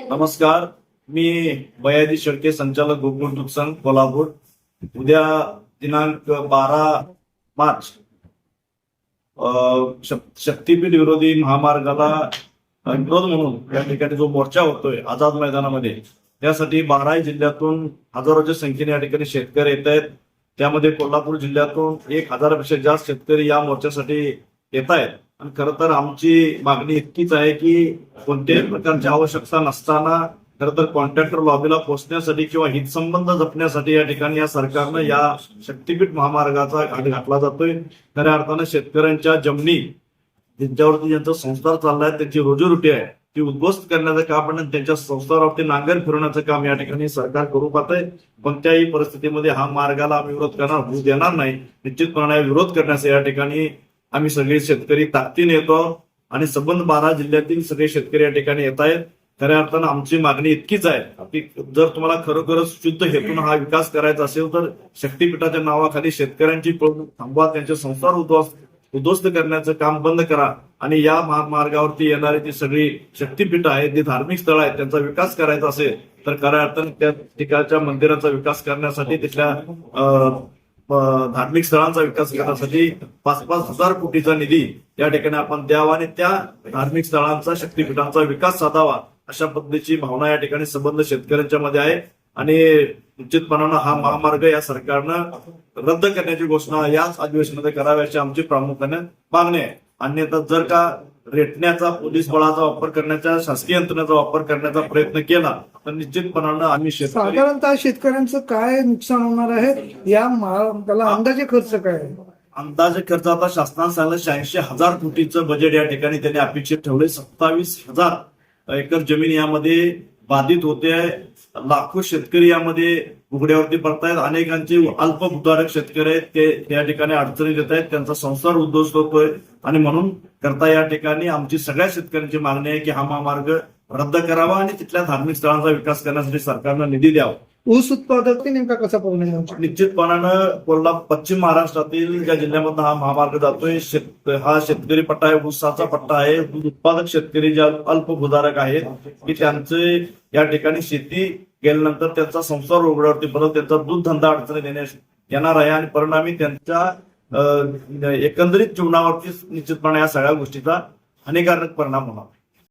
नमस्कार. मी बयाजी शेळके संचालक गोकुळ दूध कोल्हापूर. उद्या दिनांक बारा मार्च शक्तीपीठ विरोधी महामार्गाला विरोध म्हणून या ठिकाणी जो मोर्चा होतोय आझाद मैदानामध्ये त्यासाठी बाराही जिल्ह्यातून हजारोच्या संख्येने या ठिकाणी शेतकरी येत आहेत. त्यामध्ये कोल्हापूर जिल्ह्यातून एक हजारापेक्षा जास्त शेतकरी या मोर्चासाठी येत आहेत. आणि खरं तर आमची मागणी इतकीच आहे की कोणत्याही प्रकारची आवश्यकता नसताना खरं तर कॉन्ट्रॅक्टर लॉबीला पोहोचण्यासाठी किंवा हितसंबंध जपण्यासाठी या ठिकाणी या सरकारनं या शक्तीपीठ महामार्गाचा घाट घातला जातोय. खऱ्या अर्थानं शेतकऱ्यांच्या जमिनी ज्यांच्यावरती ज्यांचा संसार चाललाय त्यांची रोजीरोटी आहे ती उद्ध्वस्त करण्याचं काम आणि त्यांच्या संस्थावरती नांगर फिरवण्याचं काम या ठिकाणी सरकार करू पाहतंय. कोणत्याही परिस्थितीमध्ये हा मार्गाला आम्ही विरोध करणार होऊ देणार नाही. निश्चितपणे विरोध करण्याचा या ठिकाणी आम्ही सगळे शेतकरी ताकदीने येतो आणि संबंध बारा जिल्ह्यातील सगळे शेतकरी या ठिकाणी येत आहेत. खऱ्या अर्थानं आमची मागणी इतकीच आहे. की जर तुम्हाला खरोखरच शुद्ध हेतून हा विकास करायचा असेल तर शक्तीपीठाच्या नावाखाली शेतकऱ्यांची पळवणूक थांबवा त्यांचे संसार उद्ध्वस्त उद्ध्वस्त करण्याचं काम बंद करा आणि या महामार्गावरती येणारी जी सगळी शक्तीपीठ आहेत जी धार्मिक स्थळ आहेत त्यांचा विकास करायचा असेल तर खऱ्या अर्थानं त्या ठिकाणच्या मंदिराचा विकास करण्यासाठी तिथल्या धार्मिक स्थळांचा विकास करण्यासाठी पाच पाच हजार कोटीचा निधी या ठिकाणी आपण द्यावा आणि त्या धार्मिक स्थळांचा शक्तीपीठांचा विकास साधावा अशा पद्धतीची भावना या ठिकाणी संबंध शेतकऱ्यांच्या मध्ये आहे. आणि निश्चितपणानं हा महामार्ग या सरकारनं रद्द करण्याची घोषणा याच अधिवेशनामध्ये करावी अशी आमची प्रामुख्याने मागणी आहे. अन्यथा जर का रेटण्याचा पोलीस बळाचा वापर करण्याचा शासकीय यंत्रणेचा वापर करण्याचा प्रयत्न केला तर निश्चितपणानं आम्ही शेतकरी साधारणतः शेतकऱ्यांचं काय नुकसान होणार आहे या त्याला अंदाजे खर्च काय आहे? अंदाजे खर्च आता शासनानं सांगितलं शहाऐंशी हजार कोटीचं बजेट या ठिकाणी त्यांनी अपेक्षित ठेवले सत्तावीस हजार एकर जमीन यामध्ये बाधित होते आहे. लाखो शेतकरी यामध्ये उघड्यावरती पडतायत. अनेकांचे अल्पभूधारक शेतकरी आहेत. ते त्या ठिकाणी अडचणी देत आहेत. त्यांचा संसार उद्ध्वस्त होतोय. आणि म्हणून करता या ठिकाणी आमची सगळ्या शेतकऱ्यांची मागणी आहे की हा महामार्ग रद्द करावा आणि तिथल्या धार्मिक स्थळांचा विकास करण्यासाठी सरकारनं निधी द्यावा. ऊस उत्पादक ते नेमका कसा परिणाम निश्चितपणानं कोल्हापूर पश्चिम महाराष्ट्रातील ज्या जिल्ह्यामधून हा महामार्ग जातोय शेत हा शेतकरी पट्टा आहे ऊसाचा पट्टा आहे. दूध उत्पादक शेतकरी जे अल्पभूधारक आहेत की त्यांचे या ठिकाणी शेती गेल्यानंतर त्यांचा संसार उघड्यावरती परत त्यांचा दूध धंदा अडचणी देण्यास येणार आहे आणि परिणामी त्यांच्या एकंदरीत जीवनावरती निश्चितपणे या सगळ्या गोष्टीचा हानिकारक परिणाम होणार